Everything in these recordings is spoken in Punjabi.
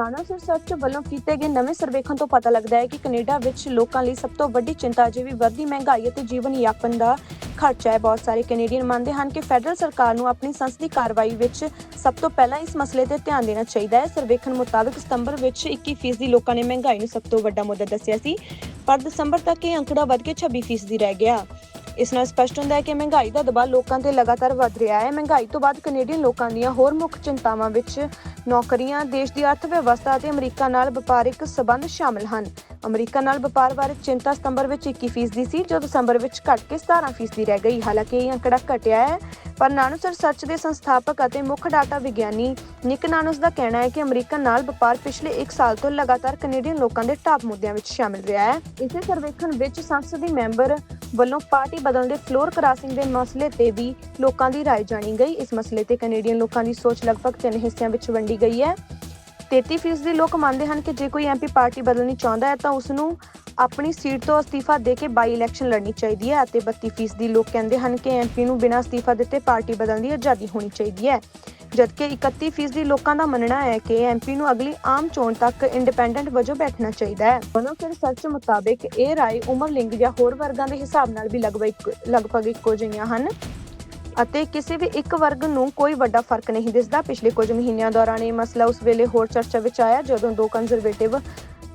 ਨਾਨਾਸਰ ਸਰਚ ਵੱਲੋਂ ਕੀਤੇ ਗਏ ਨਵੇਂ ਸਰਵੇਖਣ ਤੋਂ ਪਤਾ ਲੱਗਦਾ ਹੈ ਕਿ ਕੈਨੇਡਾ ਵਿੱਚ ਲੋਕਾਂ ਲਈ ਸਭ ਤੋਂ ਵੱਡੀ ਚਿੰਤਾ ਅਜੇ ਵੀ ਵੱਧਦੀ ਮਹਿੰਗਾਈ ਅਤੇ ਜੀਵਨ ਯਾਪਨ ਦਾ ਖਰਚਾ ਹੈ। ਬਹੁਤ ਸਾਰੇ ਕੈਨੇਡੀਅਨ ਮੰਨਦੇ ਹਨ ਕਿ ਫੈਡਰਲ ਸਰਕਾਰ ਨੂੰ ਆਪਣੀ ਸੰਸਦੀ ਕਾਰਵਾਈ ਵਿੱਚ ਸਭ ਤੋਂ ਪਹਿਲਾਂ ਇਸ ਮਸਲੇ ਤੇ ਧਿਆਨ ਦੇਣਾ ਚਾਹੀਦਾ ਹੈ। ਸਰਵੇਖਣ ਮੁਤਾਬਕ ਸਤੰਬਰ ਵਿੱਚ 21% ਲੋਕਾਂ ਨੇ ਮਹਿੰਗਾਈ ਨੂੰ ਸਭ ਤੋਂ ਵੱਡਾ ਮੁੱਦਾ ਦੱਸਿਆ ਸੀ, ਪਰ ਦਸੰਬਰ ਤੱਕ ਇਹ ਅੰਕੜਾ ਵੱਧ ਕੇ 26% ਰਹਿ ਗਿਆ। ਇਸ ਨਾਲ ਸਪਸ਼ਟ ਹੁੰਦਾ ਹੈ ਕਿ ਮਹਿੰਗਾਈ ਦਾ ਦਬਾਅ ਲੋਕਾਂ ਤੇ ਲਗਾਤਾਰ ਵਧ ਰਿਹਾ ਹੈ। ਮਹਿੰਗਾਈ ਤੋਂ ਬਾਅਦ ਕੈਨੇਡੀਅਨ ਲੋਕਾਂ ਦੀਆਂ ਹੋਰ ਮੁੱਖ ਚਿੰਤਾਵਾਂ ਵਿੱਚ ਨੌਕਰੀਆਂ, ਦੇਸ਼ ਦੀ ਅਰਥ ਵਿਵਸਥਾ ਅਤੇ ਅਮਰੀਕਾ ਨਾਲ ਵਪਾਰਿਕ ਸਬੰਧ ਸ਼ਾਮਲ ਹਨ। ਅਮਰੀਕਾ ਨਾਲ ਵਪਾਰ ਬਾਰੇ ਚਿੰਤਾ ਸਤੰਬਰ ਵਿੱਚ 21% ਸੀ ਜੋ ਦਸੰਬਰ ਵਿੱਚ ਘਟ ਕੇ 17% ਰਹਿ ਗਈ। ਹਾਲਾਂਕਿ ਇਹ ਅੰਕੜਾ ਘਟਿਆ ਹੈ, ਪਰ ਨਾਨੂਸ ਰਿਸਰਚ ਦੇ ਸੰਸਥਾਪਕ ਅਤੇ ਮੁੱਖ ਡਾਟਾ ਵਿਗਿਆਨੀ ਨਿਕ ਨਾਨੂਸ ਦਾ ਕਹਿਣਾ ਹੈ ਕਿ ਅਮਰੀਕਾ ਨਾਲ ਵਪਾਰ ਪਿਛਲੇ 1 ਸਾਲ ਤੋਂ ਲਗਾਤਾਰ ਕੈਨੇਡੀਅਨ ਲੋਕਾਂ ਦੇ ਟਾਪ ਮੁੱਦਿਆਂ ਵਿੱਚ ਸ਼ਾਮਿਲ ਰਿਹਾ ਹੈ। ਇਸੇ ਸਰਵੇਖਣ ਵਿੱਚ ਸੰਸਦੀ ਮੈਂਬਰ ਵੱਲੋਂ ਪਾਰਟੀ ਬਦਲਣ ਦੇ ਫਲੋਰ ਕ੍ਰਾਸਿੰਗ ਦੇ ਮਸਲੇ ਤੇ ਵੀ ਲੋਕਾਂ ਦੀ رائے ਜਾਣੀ ਗਈ ਇਸ ਮਸਲੇ ਤੇ ਕੈਨੇਡੀਅਨ ਲੋਕਾਂ ਦੀ ਸੋਚ ਲਗਭਗ ਤਿੰਨ ਹਿੱਸਿਆਂ ਵਿੱਚ ਵੰਡੀ ਗਈ ਹੈ 33% ਦੇ ਲੋਕ ਮੰਨਦੇ ਹਨ ਕਿ ਜੇ ਕੋਈ ਐਮਪੀ ਪਾਰਟੀ ਬਦਲਣੀ ਚਾਹੁੰਦਾ ਹੈ ਤਾਂ ਉਸ ਨੂੰ ਆਪਣੀ ਸੀਟ ਤੋਂ ਅਸਤੀਫਾ ਦੇ ਕੇ ਬਾਈ ਇਲੈਕਸ਼ਨ ਲੜਨੀ ਚਾਹੀਦੀ ਹੈ ਅਤੇ 32% ਦੀ ਲੋਕ ਕਹਿੰਦੇ ਹਨ ਕਿ ਐਮਪੀ ਨੂੰ ਬਿਨਾਂ ਅਸਤੀਫਾ ਦਿੱਤੇ ਪਾਰਟੀ ਬਦਲਣ ਦੀ ਆਜ਼ਾਦੀ ਹੋਣੀ ਚਾਹੀਦੀ ਹੈ ਜਦਕਿ 31% ਲੋਕਾਂ ਦਾ ਮੰਨਣਾ ਹੈ ਕਿ ਐਮਪੀ ਨੂੰ ਅਗਲੀ ਆਮ ਚੋਣ ਤੱਕ ਇੰਡੀਪੈਂਡੈਂਟ ਵਜੋਂ ਬੈਠਣਾ ਚਾਹੀਦਾ ਹੈ। ਦੋਨੋਂ ਫਿਰ ਰਿਸਰਚ ਮੁਤਾਬਕ ਇਹ ਰਾਏ ਉਮਰ ਲਿੰਗ ਜਾਂ ਹੋਰ ਵਰਗਾਂ ਦੇ ਹਿਸਾਬ ਨਾਲ ਵੀ ਲਗਭਗ ਇੱਕੋ- ਲਗਭਗ ਇੱਕੋ ਜਿਹੀਆਂ ਹਨ। ਅਤੇ ਕਿਸੇ ਵੀ ਇੱਕ ਵਰਗ ਨੂੰ ਕੋਈ ਵੱਡਾ ਫ਼ਰਕ ਨਹੀਂ ਦਿਸਦਾ। ਪਿਛਲੇ ਕੁਝ ਮਹੀਨਿਆਂ ਦੌਰਾਨ ਇਹ ਮਸਲਾ ਉਸ ਵੇਲੇ ਹੋਰ ਚਰਚਾ ਵਿੱਚ ਆਇਆ, ਜਦੋਂ ਦੋ ਕੰਜ਼ਰਵੇਟਿਵ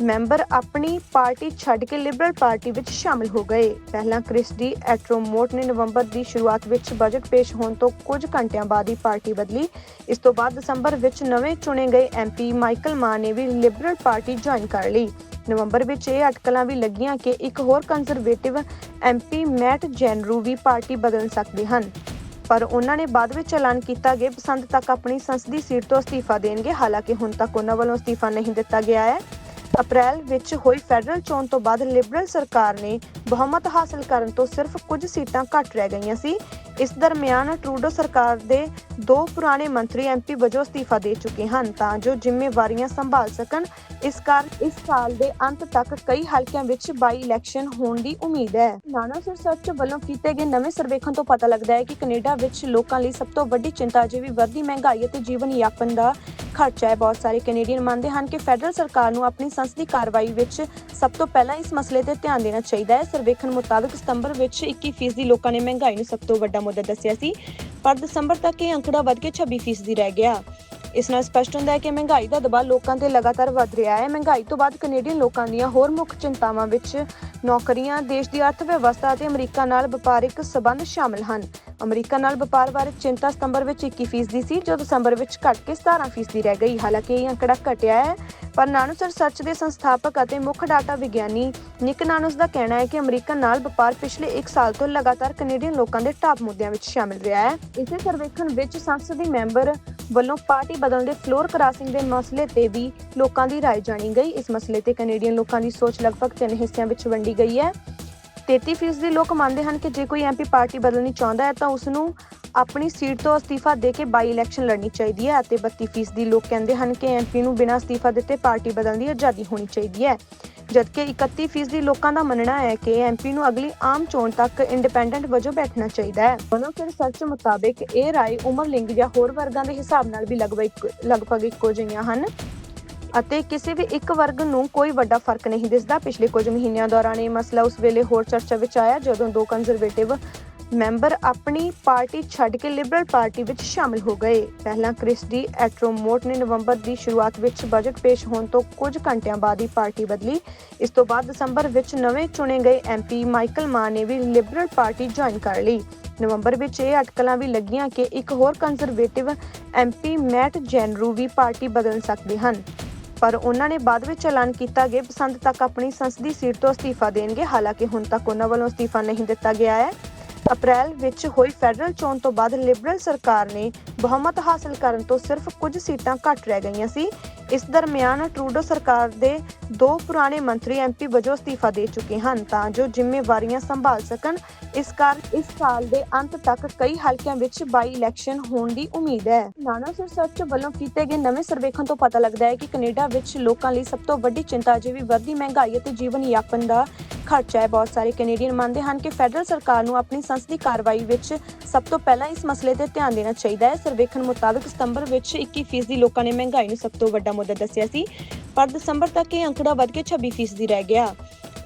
ਮੈਂਬਰ ਆਪਣੀ ਪਾਰਟੀ ਛੱਡ ਕੇ ਲਿਬਰਲ ਪਾਰਟੀ ਵਿੱਚ ਸ਼ਾਮਿਲ ਹੋ ਗਏ। ਪਹਿਲਾਂ ਕ੍ਰਿਸਡੀ ਐਟਰੋਮੋਟ ਨੇ ਨਵੰਬਰ ਦੀ ਸ਼ੁਰੂਆਤ ਵਿੱਚ ਬਜਟ ਪੇਸ਼ ਹੋਣ ਤੋਂ ਕੁਝ ਘੰਟਿਆਂ ਬਾਅਦ ਹੀ ਪਾਰਟੀ ਬਦਲੀ। ਇਸ ਤੋਂ ਬਾਅਦ ਦਸੰਬਰ ਵਿੱਚ ਨਵੇਂ ਚੁਣੇ ਗਏ ਐਮਪੀ ਮਾਈਕਲ ਮਾਨ ਨੇ ਵੀ ਲਿਬਰਲ ਪਾਰਟੀ ਜੁਆਇਨ ਕਰ ਲਈ। ਨਵੰਬਰ ਵਿੱਚ ਇਹ ਅਟਕਲਾਂ ਵੀ ਲੱਗੀਆਂ ਕਿ ਇੱਕ ਹੋਰ ਕੰਜ਼ਰਵੇਟਿਵ ਐਮਪੀ ਮੈਟ ਜੈਨਰੂ ਵੀ ਪਾਰਟੀ ਬਦਲ ਸਕਦੇ ਹਨ। ਪਰ ਉਹਨਾਂ ਨੇ ਬਾਅਦ ਵਿੱਚ ਐਲਾਨ ਕੀਤਾ ਕਿ ਬਸੰਤ ਤੱਕ ਆਪਣੀ ਸੰਸਦੀ ਸੀਟ ਤੋਂ ਅਸਤੀਫਾ ਦੇਣਗੇ। ਹਾਲਾਂਕਿ ਹੁਣ ਤੱਕ ਉਹਨਾਂ ਵੱਲੋਂ ਅਸਤੀਫਾ ਨਹੀਂ ਦਿੱਤਾ ਗਿਆ ਹੈ। ਅਪ੍ਰੈਲ ਵਿੱਚ ਹੋਈ ਫੈਡਰਲ ਚੋਣ ਤੋਂ ਬਾਅਦ ਲਿਬਰਲ ਸਰਕਾਰ ਨੇ ਬਹੁਮਤ ਹਾਸਲ ਕਰਨ ਤੋਂ ਸਿਰਫ ਕੁਝ ਸੀਟਾਂ ਘੱਟ ਰਹਿ ਗਈਆਂ ਸੀ। ਇਸ ਦਰਮਿਆਨ ਟਰੂਡੋ ਸਰਕਾਰ ਦੇ ਦੋ ਪੁਰਾਣੇ ਮੰਤਰੀ ਐਮਪੀ ਵਜੋਂ ਅਸਤੀਫਾ ਦੇ ਚੁੱਕੇ ਹਨ ਤਾਂ ਜੋ ਜ਼ਿੰਮੇਵਾਰੀਆਂ ਸੰਭਾਲ ਸਕਣ। ਇਸ ਕਾਰਨ ਇਸ ਸਾਲ ਦੇ ਅੰਤ ਤੱਕ ਕਈ ਹਲਕਿਆਂ ਵਿੱਚ ਬਾਈ ਇਲੈਕਸ਼ਨ ਹੋਣ ਦੀ ਉਮੀਦ ਹੈ। ਨਾਨਾਸ ਰਿਸਰਚ ਵੱਲੋਂ ਕੀਤੇ ਗਏ ਨਵੇਂ ਸਰਵੇਖਣ ਤੋਂ ਪਤਾ ਲੱਗਦਾ ਹੈ ਕਿ ਕੈਨੇਡਾ ਵਿੱਚ ਲੋਕਾਂ ਲਈ ਸਭ ਤੋਂ ਵੱਡੀ ਚਿੰਤਾ ਅਜੇ ਵੀ ਵਧਦੀ ਮਹਿੰਗਾਈ ਅਤੇ ਜੀਵਨ ਯਾਪਨ ਦਾ ਖਰਚਾ ਹੈ। ਬਹੁਤ ਸਾਰੇ ਕੈਨੇਡੀਅਨ ਮੰਨਦੇ ਹਨ ਕਿ ਫੈਡਰਲ ਸਰਕਾਰ ਨੂੰ ਆਪਣੀ ਸੰਸਦੀ ਕਾਰਵਾਈ ਵਿੱਚ ਸਭ ਤੋਂ ਪਹਿਲਾਂ ਇਸ ਮਸਲੇ ਤੇ ਧਿਆਨ ਦੇਣਾ ਚਾਹੀਦਾ ਹੈ। ਸਰਵੇਖਣ ਮੁਤਾਬਕ ਸਤੰਬਰ ਵਿੱਚ 21% ਲੋਕਾਂ ਨੇ ਮਹਿੰਗਾਈ ਨੂੰ ਸਭ ਤੋਂ ਵੱਡਾ ਮੁੱਦਾ ਦੱਸਿਆ ਸੀ, ਪਰ ਦਸੰਬਰ ਤੱਕ ਇਹ ਅੰਕੜਾ ਵੱਧ ਕੇ 26% ਰਹਿ ਗਿਆ। ਇਸ ਨਾਲ ਸਪਸ਼ਟ ਹੁੰਦਾ ਹੈ ਕਿ ਮਹਿੰਗਾਈ ਦਾ ਦਬਾਅ ਲੋਕਾਂ ਤੇ ਲਗਾਤਾਰ ਵਧ ਰਿਹਾ ਹੈ। ਮਹਿੰਗਾਈ ਤੋਂ ਬਾਅਦ ਕੈਨੇਡੀਅਨ ਲੋਕਾਂ ਦੀਆਂ ਹੋਰ ਮੁੱਖ ਚਿੰਤਾਵਾਂ ਵਿੱਚ ਨੌਕਰੀਆਂ, ਦੇਸ਼ ਦੀ ਅਰਥ ਵਿਵਸਥਾ ਅਤੇ ਅਮਰੀਕਾ ਨਾਲ ਵਪਾਰਕ ਸਬੰਧ ਸ਼ਾਮਲ ਹਨ। ਅਮਰੀਕਾ ਨਾਲ ਵਪਾਰ ਬਾਰੇ ਚਿੰਤਾ ਸਤੰਬਰ ਵਿੱਚ 21% ਦੀ ਸੀ, ਜੋ ਦਸੰਬਰ ਵਿੱਚ ਘਟ ਕੇ 17% ਰਹਿ ਗਈ। ਹਾਲਾਂਕਿ ਇਹ ਅੰਕੜਾ ਘਟਿਆ ਹੈ। ਪਰ ਨਾਨੂਸ ਰਿਸਰਚ ਦੇ ਸੰਸਥਾਪਕ ਅਤੇ ਮੁੱਖ ਡਾਟਾ ਵਿਗਿਆਨੀ ਨਿਕ ਨਾਨੂਸ ਦਾ ਕਹਿਣਾ ਹੈ ਕਿ ਅਮਰੀਕਾ ਨਾਲ ਵਪਾਰ ਪਿਛਲੇ 1 ਸਾਲ ਤੋਂ ਲਗਾਤਾਰ ਕੈਨੇਡੀਅਨ ਲੋਕਾਂ ਦੇ ਟਾਪ ਮੁੱਦਿਆਂ ਵਿੱਚ ਸ਼ਾਮਿਲ ਰਿਹਾ ਹੈ ਇਸੇ ਸਰਵੇਖਣ ਵਿੱਚ ਸੰਸਦੀ ਮੈਂਬਰ ਵੱਲੋਂ ਪਾਰਟੀ ਬਦਲਣ ਦੇ ਫਲੋਰ ਕ੍ਰਾਸਿੰਗ ਦੇ ਮਸਲੇ ਤੇ ਵੀ ਲੋਕਾਂ ਦੀ رائے ਜਾਣੀ ਗਈ ਇਸ ਮਸਲੇ ਤੇ ਕੈਨੇਡੀਅਨ ਲੋਕਾਂ ਦੀ ਸੋਚ ਲਗਭਗ ਤਿੰਨ ਹਿੱਸਿਆਂ ਵਿੱਚ ਵੰਡੀ ਗਈ ਹੈ 33% ਦੇ ਲੋਕ ਮੰਨਦੇ ਹਨ ਕਿ ਜੇ ਕੋਈ ਐਮਪੀ ਪਾਰਟੀ ਬਦਲਣੀ ਚਾਹੁੰਦਾ ਹੈ ਤਾਂ ਉਸ ਨੂੰ ਆਪਣੀ ਸੀਟ ਤੋਂ ਅਸਤੀਫਾ ਦੇ ਕੇ ਬਾਈ ਇਲੈਕਸ਼ਨ ਲੜਨੀ ਚਾਹੀਦੀ ਹੈ ਅਤੇ 32% ਲੋਕ ਕਹਿੰਦੇ ਹਨ ਕਿ ਐਮਪੀ ਨੂੰ ਬਿਨਾਂ ਅਸਤੀਫਾ ਦਿੱਤੇ ਪਾਰਟੀ ਬਦਲਣ ਦੀ ਆਜ਼ਾਦੀ ਹੋਣੀ ਚਾਹੀਦੀ ਹੈ। ਜਦਕਿ 31% ਲੋਕਾਂ ਦਾ ਮੰਨਣਾ ਹੈ ਕਿ ਐਮਪੀ ਨੂੰ ਅਗਲੀ ਆਮ ਚੋਣ ਤੱਕ ਇੰਡੀਪੈਂਡੈਂਟ ਵਜੋਂ ਬੈਠਣਾ ਚਾਹੀਦਾ ਹੈ। ਦੋਨੋਂ ਫਿਰ ਰਿਸਰਚ ਮੁਤਾਬਕ ਇਹ ਰਾਏ, ਉਮਰ ਲਿੰਗ ਜਾਂ ਹੋਰ ਵਰਗਾਂ ਦੇ ਹਿਸਾਬ ਨਾਲ ਵੀ ਲਗਭਗ ਇੱਕੋ- ਲਗਭਗ ਇੱਕੋ ਜਿਹੀਆਂ ਹਨ। ਅਤੇ ਕਿਸੇ ਵੀ ਇੱਕ ਵਰਗ ਨੂੰ ਕੋਈ ਵੱਡਾ ਫ਼ਰਕ ਨਹੀਂ ਦਿਸਦਾ। ਪਿਛਲੇ ਕੁਝ ਮਹੀਨਿਆਂ ਦੌਰਾਨ ਇਹ ਮਸਲਾ ਉਸ ਵੇਲੇ ਹੋਰ ਚਰਚਾ ਵਿੱਚ ਆਇਆ, ਜਦੋਂ ਦੋ ਕੰਜ਼ਰਵੇਟਿਵ ਮੈਂਬਰ ਆਪਣੀ ਪਾਰਟੀ ਛੱਡ ਕੇ ਲਿਬਰਲ ਪਾਰਟੀ ਵਿੱਚ ਸ਼ਾਮਿਲ ਹੋ ਗਏ। ਪਹਿਲਾਂ ਕ੍ਰਿਸਡੀ ਐਟਰੋਮੋਟ ਨੇ ਨਵੰਬਰ ਦੀ ਸ਼ੁਰੂਆਤ ਵਿੱਚ ਬਜਟ ਪੇਸ਼ ਹੋਣ ਤੋਂ ਕੁਝ ਘੰਟਿਆਂ ਬਾਅਦ ਹੀ ਪਾਰਟੀ ਬਦਲੀ। ਇਸ ਤੋਂ ਬਾਅਦ ਦਸੰਬਰ ਵਿੱਚ ਨਵੇਂ ਚੁਣੇ ਗਏ ਐਮਪੀ ਮਾਈਕਲ ਮਾਨ ਨੇ ਵੀ ਲਿਬਰਲ ਪਾਰਟੀ ਜੁਆਇਨ ਕਰ ਲਈ। ਨਵੰਬਰ ਵਿੱਚ ਇਹ ਅਟਕਲਾਂ ਵੀ ਲੱਗੀਆਂ ਕਿ ਇੱਕ ਹੋਰ ਕੰਜ਼ਰਵੇਟਿਵ ਐਮਪੀ ਮੈਟ ਜੈਨਰੂ ਵੀ ਪਾਰਟੀ ਬਦਲ ਸਕਦੇ ਹਨ। ਪਰ ਉਹਨਾਂ ਨੇ ਬਾਅਦ ਵਿੱਚ ਐਲਾਨ ਕੀਤਾ ਕਿ ਬਸੰਤ ਤੱਕ ਆਪਣੀ ਸੰਸਦੀ ਸੀਟ ਤੋਂ ਅਸਤੀਫਾ ਦੇਣਗੇ। ਹਾਲਾਂਕਿ ਹੁਣ ਤੱਕ ਉਹਨਾਂ ਵੱਲੋਂ ਅਸਤੀਫਾ ਨਹੀਂ ਦਿੱਤਾ ਗਿਆ ਹੈ। ਅਪ੍ਰੈਲ ਵਿੱਚ ਹੋਈ ਫੈਡਰਲ ਚੋਣ ਤੋਂ ਬਾਅਦ ਲਿਬਰਲ ਸਰਕਾਰ ਨੇ ਬਹੁਮਤ ਹਾਸਲ ਕਰਨ ਤੋਂ ਸਿਰਫ ਕੁਝ ਸੀਟਾਂ ਘੱਟ ਰਹਿ ਗਈਆਂ ਸੀ। ਇਸ ਦਰਮਿਆਨ ਟਰੂਡੋ ਸਰਕਾਰ ਦੇ ਦੋ ਪੁਰਾਣੇ ਮੰਤਰੀ ਐਮਪੀ ਵਜੋਂ ਅਸਤੀਫਾ ਦੇ ਚੁੱਕੇ ਹਨ, ਤਾਂ ਜੋ ਜ਼ਿੰਮੇਵਾਰੀਆਂ ਸੰਭਾਲ ਸਕਣ। ਇਸ ਕਾਰਨ ਇਸ ਸਾਲ ਦੇ ਅੰਤ ਤੱਕ ਕਈ ਹਲਕਿਆਂ ਵਿੱਚ ਬਾਈ ਇਲੈਕਸ਼ਨ ਹੋਣ ਦੀ ਉਮੀਦ ਹੈ। ਨਾਨਾਸ ਰਿਸਰਚ ਵੱਲੋਂ ਕੀਤੇ ਗਏ ਨਵੇਂ ਸਰਵੇਖਣ ਤੋਂ ਪਤਾ ਲੱਗਦਾ ਹੈ ਕਿ ਕੈਨੇਡਾ ਵਿੱਚ ਲੋਕਾਂ ਲਈ ਸਭ ਤੋਂ ਵੱਡੀ ਚਿੰਤਾ ਅਜੇ ਵੀ ਵੱਧਦੀ ਮਹਿੰਗਾਈ ਅਤੇ ਜੀਵਨ ਯਾਪਨ ਦਾ ਖਰਚਾ ਹੈ। ਬਹੁਤ ਸਾਰੇ ਕੈਨੇਡੀਅਨ ਮੰਨਦੇ ਹਨ ਕਿ ਫੈਡਰਲ ਸਰਕਾਰ ਨੂੰ ਆਪਣੀ ਸੰਸਦੀ ਕਾਰਵਾਈ ਵਿੱਚ ਸਭ ਤੋਂ ਪਹਿਲਾਂ ਇਸ ਮਸਲੇ ਤੇ ਧਿਆਨ ਦੇਣਾ ਚਾਹੀਦਾ ਹੈ। ਸਰਵੇਖਣ ਮੁਤਾਬਕ ਸਤੰਬਰ ਵਿੱਚ 21% ਲੋਕਾਂ ਨੇ ਮਹਿੰਗਾਈ ਨੂੰ ਸਭ ਤੋਂ ਵੱਡਾ ਮੁੱਦਾ ਦੱਸਿਆ ਸੀ, ਪਰ ਦਸੰਬਰ ਤੱਕ ਇਹ ਅੰਕੜਾ ਵੱਧ ਕੇ 26% ਰਹਿ ਗਿਆ।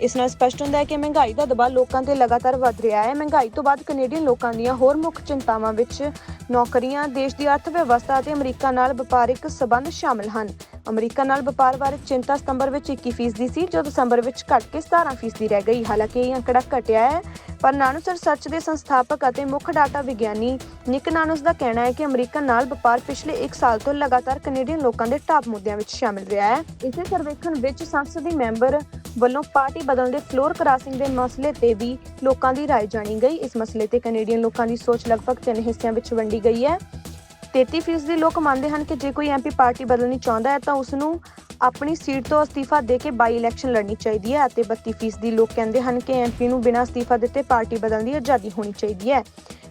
ਇਸ ਨਾਲ ਸਪਸ਼ਟ ਹੁੰਦਾ ਹੈ ਕਿ ਮਹਿੰਗਾਈ ਦਾ ਦਬਾਅ ਲੋਕਾਂ ਤੇ ਲਗਾਤਾਰ ਵੱਧ ਰਿਹਾ ਹੈ। ਮਹਿੰਗਾਈ ਤੋਂ ਬਾਅਦ ਕੈਨੇਡੀਅਨ ਲੋਕਾਂ ਦੀਆਂ ਹੋਰ ਮੁੱਖ ਚਿੰਤਾਵਾਂ ਵਿੱਚ ਨੌਕਰੀਆਂ, ਦੇਸ਼ ਦੀ ਅਰਥ ਵਿਵਸਥਾ ਅਤੇ ਅਮਰੀਕਾ ਨਾਲ ਵਪਾਰਿਕ ਸਬੰਧ ਸ਼ਾਮਲ ਹਨ। ਅਮਰੀਕਾ ਨਾਲ ਵਪਾਰ ਬਾਰੇ ਚਿੰਤਾ ਸਤੰਬਰ ਵਿੱਚ 21% ਦੀ ਸੀ ਜੋ ਦਸੰਬਰ ਵਿੱਚ ਘਟ ਕੇ 17% ਦੀ ਰਹਿ ਗਈ ਹਾਲਾਂਕਿ ਇਹ ਅੰਕੜਾ ਘਟਿਆ ਹੈ ਪਰ ਨਾਨੂਸ ਰਿਸਰਚ ਦੇ ਸੰਸਥਾਪਕ ਅਤੇ ਮੁੱਖ ਡਾਟਾ ਵਿਗਿਆਨੀ ਨਿਕ ਨਾਨੂਸ ਦਾ ਕਹਿਣਾ ਹੈ ਕਿ ਅਮਰੀਕਾ ਨਾਲ ਵਪਾਰ ਪਿਛਲੇ 1 ਸਾਲ ਤੋਂ ਲਗਾਤਾਰ ਕੈਨੇਡੀਅਨ ਲੋਕਾਂ ਦੇ ਟਾਪ ਮੁੱਦਿਆਂ ਵਿੱਚ ਸ਼ਾਮਿਲ ਰਿਹਾ ਹੈ ਇਸੇ ਸਰਵੇਖਣ ਵਿੱਚ ਸੰਸਦੀ ਮੈਂਬਰ ਵੱਲੋਂ ਪਾਰਟੀ ਬਦਲਣ ਦੇ ਫਲੋਰ ਕ੍ਰਾਸਿੰਗ ਦੇ ਮਸਲੇ ਤੇ ਵੀ ਲੋਕਾਂ ਦੀ رائے ਜਾਣੀ ਗਈ ਇਸ ਮਸਲੇ ਤੇ ਕੈਨੇਡੀਅਨ ਲੋਕਾਂ ਦੀ ਸੋਚ ਲਗਭਗ ਤਿੰਨ ਹਿੱਸਿਆਂ ਵਿੱਚ ਵੰਡੀ ਗਈ ਹੈ 33% ਲੋਕ ਮੰਨਦੇ ਹਨ ਕਿ ਜੇ ਕੋਈ ਐਮਪੀ ਪਾਰਟੀ ਬਦਲਣੀ ਚਾਹੁੰਦਾ ਹੈ ਤਾਂ ਉਸ ਨੂੰ ਆਪਣੀ ਸੀਟ ਤੋਂ ਅਸਤੀਫਾ ਦੇ ਕੇ ਬਾਈ ਇਲੈਕਸ਼ਨ ਲੜਨੀ ਚਾਹੀਦੀ ਹੈ ਅਤੇ 32% ਲੋਕ ਕਹਿੰਦੇ ਹਨ ਕਿ ਐਮਪੀ ਨੂੰ ਬਿਨਾਂ ਅਸਤੀਫਾ ਦਿੱਤੇ ਪਾਰਟੀ ਬਦਲਣ ਦੀ ਆਜ਼ਾਦੀ ਹੋਣੀ ਚਾਹੀਦੀ ਹੈ।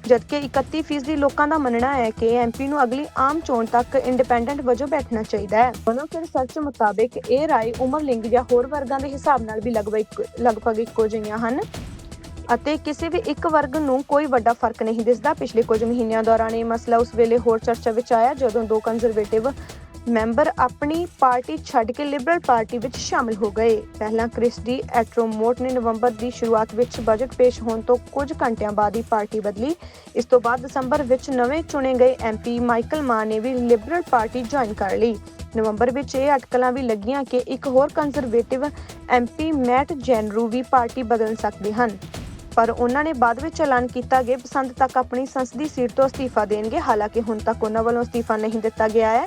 ਜਦਕਿ 31% ਲੋਕਾਂ ਦਾ ਮੰਨਣਾ ਹੈ ਕਿ ਐਮਪੀ ਨੂੰ ਅਗਲੀ ਆਮ ਚੋਣ ਤੱਕ ਇੰਡੀਪੈਂਡੈਂਟ ਵਜੋਂ ਬੈਠਣਾ ਚਾਹੀਦਾ ਹੈ। ਉਹਨਾਂ ਫਿਰ ਰਿਸਰਚ ਮੁਤਾਬਕ ਇਹ ਰਾਏ ਉਮਰ ਲਿੰਗ ਜਾਂ ਹੋਰ ਵਰਗਾਂ ਦੇ ਹਿਸਾਬ ਨਾਲ ਵੀ ਲਗਭਗ ਲਗਭਗ ਇੱਕੋ ਜਿਹੀਆਂ ਹਨ। ਅਤੇ ਕਿਸੇ ਵੀ ਇੱਕ ਵਰਗ ਨੂੰ ਕੋਈ ਵੱਡਾ ਫ਼ਰਕ ਨਹੀਂ ਦਿਸਦਾ। ਪਿਛਲੇ ਕੁਝ ਮਹੀਨਿਆਂ ਦੌਰਾਨ ਇਹ ਮਸਲਾ ਉਸ ਵੇਲੇ ਹੋਰ ਚਰਚਾ ਵਿੱਚ ਆਇਆ, ਜਦੋਂ ਦੋ ਕੰਜ਼ਰਵੇਟਿਵ ਮੈਂਬਰ ਆਪਣੀ ਪਾਰਟੀ ਛੱਡ ਕੇ ਲਿਬਰਲ ਪਾਰਟੀ ਵਿੱਚ ਸ਼ਾਮਲ ਹੋ ਗਏ। ਪਹਿਲਾਂ ਕ੍ਰਿਸਡੀ ਐਟਰੋਮੋਟ ਨੇ ਨਵੰਬਰ ਦੀ ਸ਼ੁਰੂਆਤ ਵਿੱਚ ਬਜਟ ਪੇਸ਼ ਹੋਣ ਤੋਂ ਕੁਝ ਘੰਟਿਆਂ ਬਾਅਦ ਹੀ ਪਾਰਟੀ ਬਦਲੀ। ਇਸ ਤੋਂ ਬਾਅਦ ਦਸੰਬਰ ਵਿੱਚ ਨਵੇਂ ਚੁਣੇ ਗਏ ਐਮਪੀ ਮਾਈਕਲ ਮਾਨ ਨੇ ਵੀ ਲਿਬਰਲ ਪਾਰਟੀ ਜੁਆਇਨ ਕਰ ਲਈ। ਨਵੰਬਰ ਵਿੱਚ ਇਹ ਅਟਕਲਾਂ ਵੀ ਲੱਗੀਆਂ ਕਿ ਇੱਕ ਹੋਰ ਕੰਜ਼ਰਵੇਟਿਵ ਐਮਪੀ ਮੈਟ ਜੈਨਰੂ ਵੀ ਪਾਰਟੀ ਬਦਲ ਸਕਦੇ ਹਨ। ਪਰ ਉਹਨਾਂ ਨੇ ਬਾਅਦ ਵਿੱਚ ਐਲਾਨ ਕੀਤਾ ਕਿ ਬਸੰਤ ਤੱਕ ਆਪਣੀ ਸੰਸਦੀ ਸੀਟ ਤੋਂ ਅਸਤੀਫਾ ਦੇਣਗੇ। ਹਾਲਾਂਕਿ ਹੁਣ ਤੱਕ ਉਹਨਾਂ ਵੱਲੋਂ ਅਸਤੀਫਾ ਨਹੀਂ ਦਿੱਤਾ ਗਿਆ ਹੈ।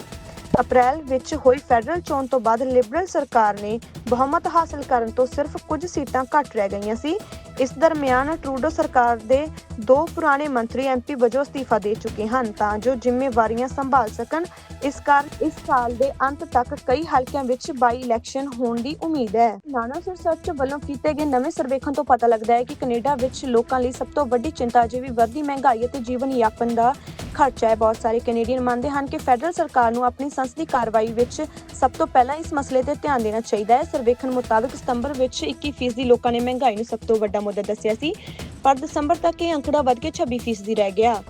ਅਪ੍ਰੈਲ ਵਿੱਚ ਹੋਈ ਫੈਡਰਲ ਚੋਣ ਤੋਂ ਬਾਅਦ ਲਿਬਰਲ ਸਰਕਾਰ ਨੇ ਬਹੁਮਤ ਹਾਸਲ ਕਰਨ ਤੋਂ ਸਿਰਫ ਕੁਝ ਸੀਟਾਂ ਘੱਟ ਰਹਿ ਗਈਆਂ ਸੀ। ਇਸ ਦਰਮਿਆਨ ਟਰੂਡੋ ਸਰਕਾਰ ਦੇ ਦੋ ਪੁਰਾਣੇ ਮੰਤਰੀ ਐਮਪੀ ਵਜੋਂ ਅਸਤੀਫਾ ਦੇ ਚੁੱਕੇ ਹਨ ਤਾਂ ਜੋ ਜ਼ਿੰਮੇਵਾਰੀਆਂ ਸੰਭਾਲ ਸਕਣ। ਇਸ ਕਾਰਨ ਇਸ ਸਾਲ ਦੇ ਅੰਤ ਤੱਕ ਕਈ ਹਲਕਿਆਂ ਵਿੱਚ ਬਾਈ ਇਲੈਕਸ਼ਨ ਹੋਣ ਦੀ ਉਮੀਦ ਹੈ। ਨਾਨਾ ਰਿਸਰਚ ਵੱਲੋਂ ਕੀਤੇ ਗਏ ਨਵੇਂ ਸਰਵੇਖਣ ਤੋਂ ਪਤਾ ਲੱਗਦਾ ਹੈ ਕਿ ਕੈਨੇਡਾ ਵਿੱਚ ਲੋਕਾਂ ਲਈ ਸਭ ਤੋਂ ਵੱਡੀ ਚਿੰਤਾ ਅਜੇ ਵੀ ਵਧਦੀ ਮਹਿੰਗਾਈ ਅਤੇ ਜੀਵਨ ਯਾਪਨ ਦਾ ਖਰਚਾ ਹੈ। ਬਹੁਤ ਸਾਰੇ ਕੈਨੇਡੀਅਨ ਮੰਨਦੇ ਹਨ ਕਿ ਫੈਡਰਲ ਸਰਕਾਰ ਨੂੰ ਆਪਣੀ ਸੰਸਦੀ ਕਾਰਵਾਈ ਵਿੱਚ ਸਭ ਤੋਂ ਪਹਿਲਾਂ ਇਸ ਮਸਲੇ ਤੇ ਧਿਆਨ ਦੇਣਾ ਚਾਹੀਦਾ ਹੈ। ਸਰਵੇਖਣ ਮੁਤਾਬਕ ਸਤੰਬਰ ਵਿੱਚ 21% ਲੋਕਾਂ ਨੇ ਮਹਿੰਗਾਈ ਨੂੰ ਸਭ ਤੋਂ ਵੱਡਾ ਮੁੱਦਾ ਦੱਸਿਆ ਸੀ। ਪਰ ਦਸੰਬਰ ਤੱਕ ਇਹ ਅੰਕੜਾ ਵੱਧ ਕੇ 26% ਰਹਿ ਗਿਆ।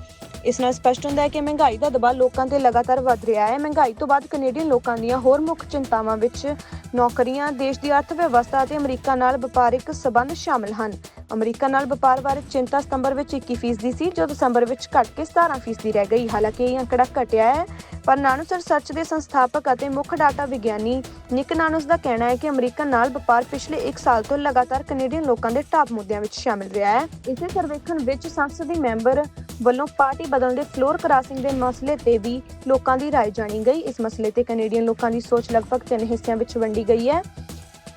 ਇਸ ਨਾਲ ਸਪਸ਼ਟ ਹੁੰਦਾ ਹੈ ਕਿ ਮਹਿੰਗਾਈ ਦਾ ਦਬਾਅ ਲੋਕਾਂ ਤੇ ਲਗਾਤਾਰ ਵਧ ਰਿਹਾ ਹੈ। ਮਹਿੰਗਾਈ ਤੋਂ ਬਾਅਦ ਕੈਨੇਡੀਅਨ ਲੋਕਾਂ ਦੀਆਂ ਹੋਰ ਮੁੱਖ ਚਿੰਤਾਵਾਂ ਵਿੱਚ ਨੌਕਰੀਆਂ, ਦੇਸ਼ ਦੀ ਅਰਥ ਵਿਵਸਥਾ ਅਤੇ ਅਮਰੀਕਾ ਨਾਲ ਵਪਾਰਿਕ ਸਬੰਧ ਸ਼ਾਮਲ ਹਨ। ਅਮਰੀਕਾ ਨਾਲ ਵਪਾਰ ਬਾਰੇ ਚਿੰਤਾ ਸਤੰਬਰ ਵਿੱਚ 21% ਸੀ, ਜੋ ਦਸੰਬਰ ਵਿੱਚ ਘਟ ਕੇ 17% ਰਹਿ ਗਈ। ਹਾਲਾਂਕਿ ਇਹ ਅੰਕੜਾ ਘਟਿਆ ਹੈ, ਪਰ ਨਾਨੂਸ ਰਿਸਰਚ ਦੇ ਸੰਸਥਾਪਕ ਅਤੇ ਮੁੱਖ ਡਾਟਾ ਵਿਗਿਆਨੀ ਨਿਕ ਨਾਨੁਸ ਦਾ ਕਹਿਣਾ ਹੈ ਕਿ ਅਮਰੀਕਾ ਨਾਲ ਵਪਾਰ ਪਿਛਲੇ 1 ਸਾਲ ਤੋਂ ਲਗਾਤਾਰ ਕੈਨੇਡੀਅਨ ਲੋਕਾਂ ਦੇ ਟਾਪ ਮੁੱਦਿਆਂ ਵਿੱਚ ਸ਼ਾਮਿਲ ਰਿਹਾ ਹੈ। ਇਸੇ ਸਰਵੇਖਣ ਵਿੱਚ ਸੰਸਦ ਦੀ ਮੈਂਬਰ ਵੱਲੋਂ ਪਾਰਟੀ ਬਦਲਣ ਦੇ ਫਲੋਰ ਕ੍ਰਾਸਿੰਗ ਦੇ ਮਸਲੇ ਤੇ ਵੀ ਲੋਕਾਂ ਦੀ رائے ਜਾਣੀ ਗਈ ਇਸ ਮਸਲੇ ਤੇ ਕੈਨੇਡੀਅਨ ਲੋਕਾਂ ਦੀ ਸੋਚ ਲਗਭਗ ਤਿੰਨ ਹਿੱਸਿਆਂ ਵਿੱਚ ਵੰਡੀ ਗਈ ਹੈ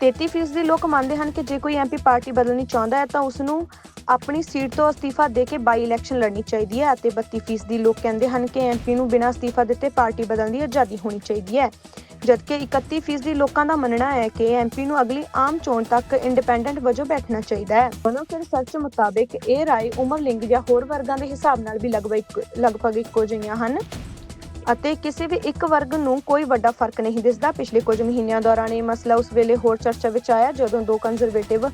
33% ਦੇ ਲੋਕ ਮੰਨਦੇ ਹਨ ਕਿ ਜੇ ਕੋਈ ਐਮਪੀ ਪਾਰਟੀ ਬਦਲਣੀ ਚਾਹੁੰਦਾ ਹੈ ਤਾਂ ਉਸ ਨੂੰ ਆਪਣੀ ਸੀਟ ਤੋਂ ਅਸਤੀਫਾ ਦੇ ਕੇ ਬਾਈ ਇਲੈਕਸ਼ਨ ਲੜਨੀ ਚਾਹੀਦੀ ਹੈ ਅਤੇ 32% ਦੀ ਲੋਕ ਕਹਿੰਦੇ ਹਨ ਕਿ ਐਮਪੀ ਨੂੰ ਬਿਨਾਂ ਅਸਤੀਫਾ ਦਿੱਤੇ ਪਾਰਟੀ ਬਦਲਣ ਦੀ ਆਜ਼ਾਦੀ ਹੋਣੀ ਚਾਹੀਦੀ ਹੈ ਜਦਕਿ 31% ਲੋਕਾਂ ਦਾ ਮੰਨਣਾ ਹੈ ਕਿ ਐਮਪੀ ਨੂੰ ਅਗਲੀ ਆਮ ਚੋਣ ਤੱਕ ਇੰਡੀਪੈਂਡੈਂਟ ਵਜੋਂ ਬੈਠਣਾ ਚਾਹੀਦਾ ਹੈ। ਉਹਨਾਂ ਫਿਰ ਰਿਸਰਚ ਮੁਤਾਬਕ ਇਹ ਰਾਏ ਉਮਰ ਲਿੰਗ ਜਾਂ ਹੋਰ ਵਰਗਾਂ ਦੇ ਹਿਸਾਬ ਨਾਲ ਵੀ ਲਗਭਗ ਇੱਕੋ- ਲਗਭਗ ਇੱਕੋ ਜਿਹੀਆਂ ਹਨ ਅਤੇ ਕਿਸੇ ਵੀ ਇੱਕ ਵਰਗ ਨੂੰ ਕੋਈ ਵੱਡਾ ਫ਼ਰਕ ਨਹੀਂ ਦਿਸਦਾ। ਪਿਛਲੇ ਕੁਝ ਮਹੀਨਿਆਂ ਦੌਰਾਨ ਇਹ ਮਸਲਾ ਉਸ ਵੇਲੇ ਹੋਰ ਚਰਚਾ ਵਿੱਚ ਆਇਆ, ਜਦੋਂ ਦੋ ਕੰਜ਼ਰਵੇਟਿਵ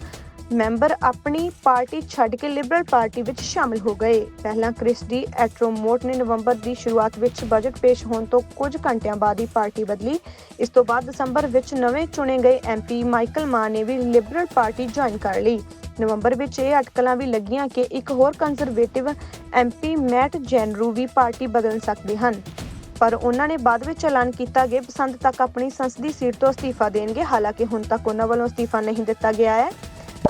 ਮੈਂਬਰ ਆਪਣੀ ਪਾਰਟੀ ਛੱਡ ਕੇ ਲਿਬਰਲ ਪਾਰਟੀ ਵਿੱਚ ਸ਼ਾਮਲ ਹੋ ਗਏ। ਪਹਿਲਾਂ ਕ੍ਰਿਸਡੀ ਐਟਰੋਮੋਟ ਨੇ ਨਵੰਬਰ ਦੀ ਸ਼ੁਰੂਆਤ ਵਿੱਚ ਬਜਟ ਪੇਸ਼ ਹੋਣ ਤੋਂ ਕੁਝ ਘੰਟਿਆਂ ਬਾਅਦ ਹੀ ਪਾਰਟੀ ਬਦਲੀ। ਇਸ ਤੋਂ ਬਾਅਦ ਦਸੰਬਰ ਵਿੱਚ ਨਵੇਂ ਚੁਣੇ ਗਏ ਐਮਪੀ ਮਾਈਕਲ ਮਾਨ ਨੇ ਵੀ ਲਿਬਰਲ ਪਾਰਟੀ ਜੁਆਇਨ ਕਰ ਲਈ। ਨਵੰਬਰ ਵਿੱਚ ਇਹ ਅਟਕਲਾਂ ਵੀ ਲੱਗੀਆਂ ਕਿ ਇੱਕ ਹੋਰ ਕੰਜ਼ਰਵੇਟਿਵ ਐਮਪੀ ਮੈਟ ਜੈਨਰੂ ਵੀ ਪਾਰਟੀ ਬਦਲ ਸਕਦੇ ਹਨ। ਪਰ ਉਹਨਾਂ ਨੇ ਬਾਅਦ ਵਿੱਚ ਐਲਾਨ ਕੀਤਾ ਕਿ ਬਸੰਤ ਤੱਕ ਆਪਣੀ ਸੰਸਦੀ ਸੀਟ ਤੋਂ ਅਸਤੀਫਾ ਦੇਣਗੇ। ਹਾਲਾਂਕਿ ਹੁਣ ਤੱਕ ਉਹਨਾਂ ਵੱਲੋਂ ਅਸਤੀਫਾ ਨਹੀਂ ਦਿੱਤਾ ਗਿਆ ਹੈ।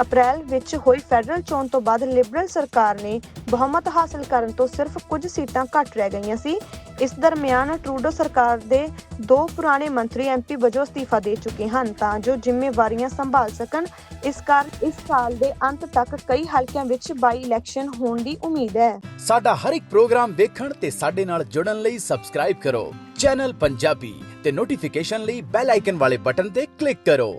ਅਪ੍ਰੈਲ ਵਿੱਚ ਹੋਈ ਫੈਡਰਲ ਚੋਣ ਤੋਂ ਬਾਅਦ ਲਿਬਰਲ ਸਰਕਾਰ ਨੇ ਬਹੁਮਤ ਹਾਸਲ ਕਰਨ ਤੋਂ ਸਿਰਫ ਕੁਝ ਸੀਟਾਂ ਘੱਟ ਰਹਿ ਗਈਆਂ ਸੀ। ਇਸ ਦਰਮਿਆਨ ਟਰੂਡੋ ਸਰਕਾਰ ਦੇ ਦੋ ਪੁਰਾਣੇ ਮੰਤਰੀ ਐਮਪੀ ਵਜੋਂ ਅਸਤੀਫਾ ਦੇ ਚੁੱਕੇ ਹਨ ਤਾਂ ਜੋ ਜ਼ਿੰਮੇਵਾਰੀਆਂ ਸੰਭਾਲ ਸਕਣ। ਇਸ ਕਾਰਨ ਇਸ ਸਾਲ ਦੇ ਅੰਤ ਤੱਕ ਕਈ ਹਲਕਿਆਂ ਵਿੱਚ ਬਾਈ ਇਲੈਕਸ਼ਨ ਹੋਣ ਦੀ ਉਮੀਦ ਹੈ। ਸਾਡਾ ਹਰ ਇੱਕ ਪ੍ਰੋਗਰਾਮ ਦੇਖਣ ਤੇ ਸਾਡੇ ਨਾਲ ਜੁੜਨ ਲਈ ਸਬਸਕ੍ਰਾਈਬ ਕਰੋ। ਚੈਨਲ ਪੰਜਾਬੀ ਤੇ ਨੋਟੀਫਿਕੇਸ਼ਨ ਲਈ ਬੈਲ ਆਈਕਨ ਵਾਲੇ ਬਟਨ ਤੇ ਕਲਿੱਕ ਕਰੋ।